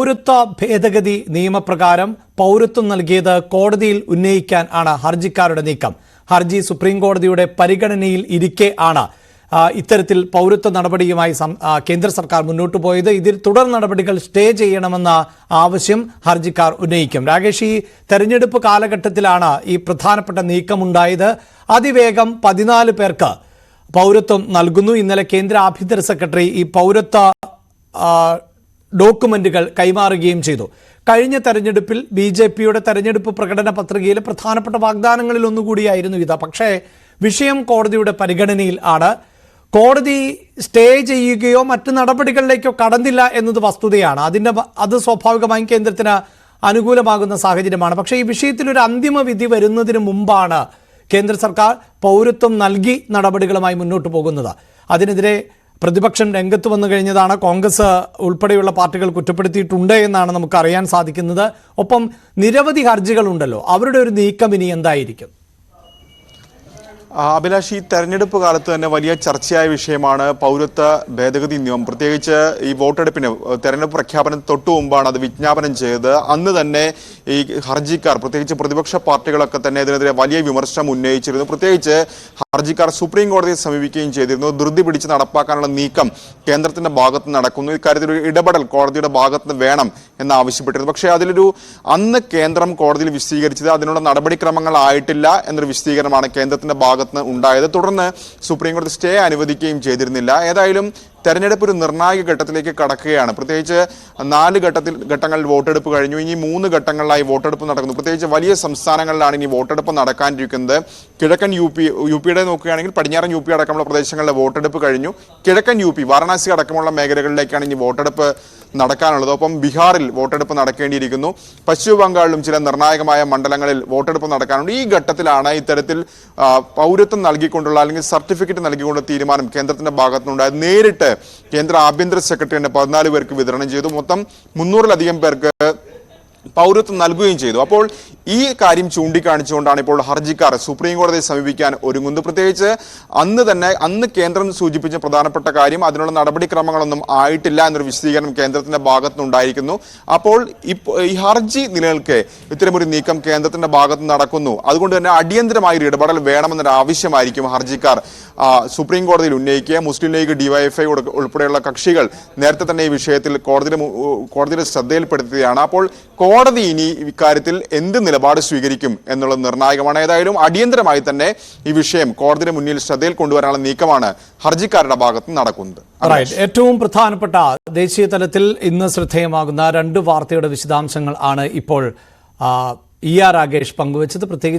പൗരത്വ ഭേദഗതി നിയമപ്രകാരം പൗരത്വം നൽകിയത് കോടതിയിൽ ഉന്നയിക്കാൻ ആണ് ഹർജിക്കാരുടെ നീക്കം. ഹർജി സുപ്രീം കോടതിയുടെ പരിഗണനയിൽ ഇരിക്കെ ആണ് ഇത്തരത്തിൽ പൗരത്വ നടപടിയുമായി കേന്ദ്ര സർക്കാർ മുന്നോട്ട് പോയത്. ഇതിൽ തുടർ നടപടികൾ സ്റ്റേ ചെയ്യണമെന്ന ആവശ്യം ഹർജിക്കാർ ഉന്നയിക്കും. രാകേഷ് ഈ തെരഞ്ഞെടുപ്പ് കാലഘട്ടത്തിലാണ് ഈ പ്രധാനപ്പെട്ട നീക്കമുണ്ടായത്. അതിവേഗം പതിനാല് പേർക്ക് പൗരത്വം നൽകുന്നു. ഇന്നലെ കേന്ദ്ര ആഭ്യന്തര സെക്രട്ടറി ഈ പൗരത്വ ഡോക്യുമെന്റുകൾ കൈമാറുകയും ചെയ്തു. കഴിഞ്ഞ തെരഞ്ഞെടുപ്പിൽ ബി ജെ പിയുടെ തെരഞ്ഞെടുപ്പ് പ്രകടന പത്രികയിലെ പ്രധാനപ്പെട്ട വാഗ്ദാനങ്ങളിൽ ഒന്നുകൂടിയായിരുന്നു ഇത്. പക്ഷേ വിഷയം കോടതിയുടെ പരിഗണനയിൽ ആണ്. കോടതി സ്റ്റേ ചെയ്യുകയോ മറ്റു നടപടികളിലേക്കോ കടന്നില്ല എന്നത് വസ്തുതയാണ്. അതിന്റെ അത് സ്വാഭാവികമായും കേന്ദ്രത്തിന് അനുകൂലമാകുന്ന സാഹചര്യമാണ്. പക്ഷേ ഈ വിഷയത്തിൽ ഒരു അന്തിമ വിധി വരുന്നതിന് മുമ്പാണ് കേന്ദ്ര സർക്കാർ പൗരത്വം നൽകി നടപടികളുമായി മുന്നോട്ട് പോകുന്നത്. അതിനെതിരെ പ്രതിപക്ഷം രംഗത്ത് വന്നു കഴിഞ്ഞതാണ്. കോൺഗ്രസ് ഉൾപ്പെടെയുള്ള പാർട്ടികൾ കുറ്റപ്പെടുത്തിയിട്ടുണ്ട് എന്നാണ് നമുക്ക് അറിയാൻ സാധിക്കുന്നത്. ഒപ്പം നിരവധി ഹർജികളുണ്ടല്ലോ. അവരുടെ ഒരു നീക്കം ഇനി എന്തായിരിക്കും? അഭിലാഷ് ഈ തെരഞ്ഞെടുപ്പ് കാലത്ത് തന്നെ വലിയ ചർച്ചയായ വിഷയമാണ് പൗരത്വ ഭേദഗതി നിയമം. പ്രത്യേകിച്ച് ഈ വോട്ടെടുപ്പിന് തെരഞ്ഞെടുപ്പ് പ്രഖ്യാപനം തൊട്ടു മുമ്പാണ് അത് വിജ്ഞാപനം ചെയ്തത്. അന്ന് തന്നെ ഈ ഹർജിക്കാർ പ്രത്യേകിച്ച് പ്രതിപക്ഷ പാർട്ടികളൊക്കെ തന്നെ ഇതിനെതിരെ വലിയ വിമർശനം ഉന്നയിച്ചിരുന്നു. പ്രത്യേകിച്ച് ഹർജിക്കാർ സുപ്രീം കോടതിയെ സമീപിക്കുകയും ചെയ്തിരുന്നു. ധൃതി പിടിച്ച് നടപ്പാക്കാനുള്ള നീക്കം കേന്ദ്രത്തിന്റെ ഭാഗത്ത് നടക്കുന്നു. ഇക്കാര്യത്തിൽ ഒരു ഇടപെടൽ കോടതിയുടെ ഭാഗത്ത് വേണം എന്ന് ആവശ്യപ്പെട്ടിരുന്നു. പക്ഷേ അതിലൊരു അന്ന് കേന്ദ്രം കോടതിയിൽ വിശദീകരിച്ചത് അതിനുള്ള നടപടിക്രമങ്ങൾ ആയിട്ടില്ല എന്നൊരു വിശദീകരണമാണ് കേന്ദ്രത്തിന്റെ ഭാഗത്ത് ഉണ്ടായത്. തുടർന്ന് സുപ്രീം കോടതി സ്റ്റേ അനുവദിക്കുകയും ചെയ്തിരുന്നില്ല. ഏതായാലും തെരഞ്ഞെടുപ്പ് ഒരു നിർണായക ഘട്ടത്തിലേക്ക് കടക്കുകയാണ്. പ്രത്യേകിച്ച് നാല് ഘട്ടത്തിൽ ഘട്ടങ്ങളിൽ വോട്ടെടുപ്പ് കഴിഞ്ഞു. ഇനി മൂന്ന് ഘട്ടങ്ങളിലായി വോട്ടെടുപ്പ് നടക്കുന്നു. പ്രത്യേകിച്ച് വലിയ സംസ്ഥാനങ്ങളിലാണ് ഇനി വോട്ടെടുപ്പ് നടക്കാനിരിക്കുന്നത്. കിഴക്കൻ യു പി യു പിയുടെ നോക്കുകയാണെങ്കിൽ പടിഞ്ഞാറൻ യു പി അടക്കമുള്ള പ്രദേശങ്ങളിലെ വോട്ടെടുപ്പ് കഴിഞ്ഞു. കിഴക്കൻ യു പി വാരണാസി അടക്കമുള്ള മേഖലകളിലേക്കാണ് ഇനി വോട്ടെടുപ്പ് നടക്കാനുള്ളത്. ഒപ്പം ബീഹാറിൽ വോട്ടെടുപ്പ് നടക്കേണ്ടിയിരിക്കുന്നു. പശ്ചിമ ബംഗാളിലും ചില നിർണായകമായ മണ്ഡലങ്ങളിൽ വോട്ടെടുപ്പ് നടക്കാനുണ്ട്. ഈ ഘട്ടത്തിലാണ് ഇത്തരത്തിൽ പൗരത്വം നൽകിക്കൊണ്ടുള്ള അല്ലെങ്കിൽ സർട്ടിഫിക്കറ്റ് നൽകിക്കൊണ്ടുള്ള തീരുമാനം കേന്ദ്രത്തിന്റെ ഭാഗത്തുനിന്നുണ്ടായത്. നേരിട്ട് കേന്ദ്ര ആഭ്യന്തര സെക്രട്ടറി തന്നെ പതിനാല് പേർക്ക് വിതരണം ചെയ്തു. മൊത്തം മുന്നൂറിലധികം പേർക്ക് പൗരത്വം നൽകുകയും ചെയ്തു. അപ്പോൾ ഈ കാര്യം ചൂണ്ടിക്കാണിച്ചുകൊണ്ടാണ് ഇപ്പോൾ ഹർജിക്കാർ സുപ്രീം കോടതിയെ സമീപിക്കാൻ ഒരുങ്ങുന്നത്. പ്രത്യേകിച്ച് അന്ന് തന്നെ അന്ന് കേന്ദ്രം സൂചിപ്പിച്ച പ്രധാനപ്പെട്ട കാര്യം അതിനുള്ള നടപടിക്രമങ്ങളൊന്നും ആയിട്ടില്ല എന്നൊരു വിശദീകരണം കേന്ദ്രത്തിന്റെ ഭാഗത്തുനിന്നുണ്ടായിരിക്കുന്നു. അപ്പോൾ ഈ ഹർജി നിലനിൽക്കെ ഇത്തരമൊരു നീക്കം കേന്ദ്രത്തിന്റെ ഭാഗത്ത് നടക്കുന്നു. അതുകൊണ്ട് തന്നെ അടിയന്തരമായ ഒരു ഇടപെടൽ വേണമെന്നൊരു ആവശ്യമായിരിക്കും ഹർജിക്കാർ. സുപ്രീം കോടതിയിൽ ഉന്നയിക്കുക മുസ്ലിം ലീഗ് ഡിവൈഎഫ്ഐ ഉൾപ്പെടെയുള്ള കക്ഷികൾ നേരത്തെ തന്നെ ഈ വിഷയത്തിൽ കോടതിയുടെ കോടതിയുടെ ശ്രദ്ധയിൽപ്പെടുത്തുകയാണ് അപ്പോൾ കോടതി ഇനി ഇക്കാര്യത്തിൽ എന്ത് നിലപാട് സ്വീകരിക്കും എന്നുള്ളത് നിർണായകമാണ്. ഏതായാലും അടിയന്തരമായി തന്നെ ഈ വിഷയം കോടതിയുടെ മുന്നിൽ ശ്രദ്ധയിൽ കൊണ്ടുവരാനുള്ള നീക്കമാണ് ഹർജിക്കാരുടെ ഭാഗത്ത് നടക്കുന്നത്. ഏറ്റവും പ്രധാനപ്പെട്ട ദേശീയ തലത്തിൽ ഇന്ന് ശ്രദ്ധേയമാകുന്ന രണ്ട് വാർത്തയുടെ വിശദാംശങ്ങൾ ആണ് ഇപ്പോൾ ഇ ആർ രാകേഷ് പങ്കുവച്ചത്. പ്രത്യേകിച്ച്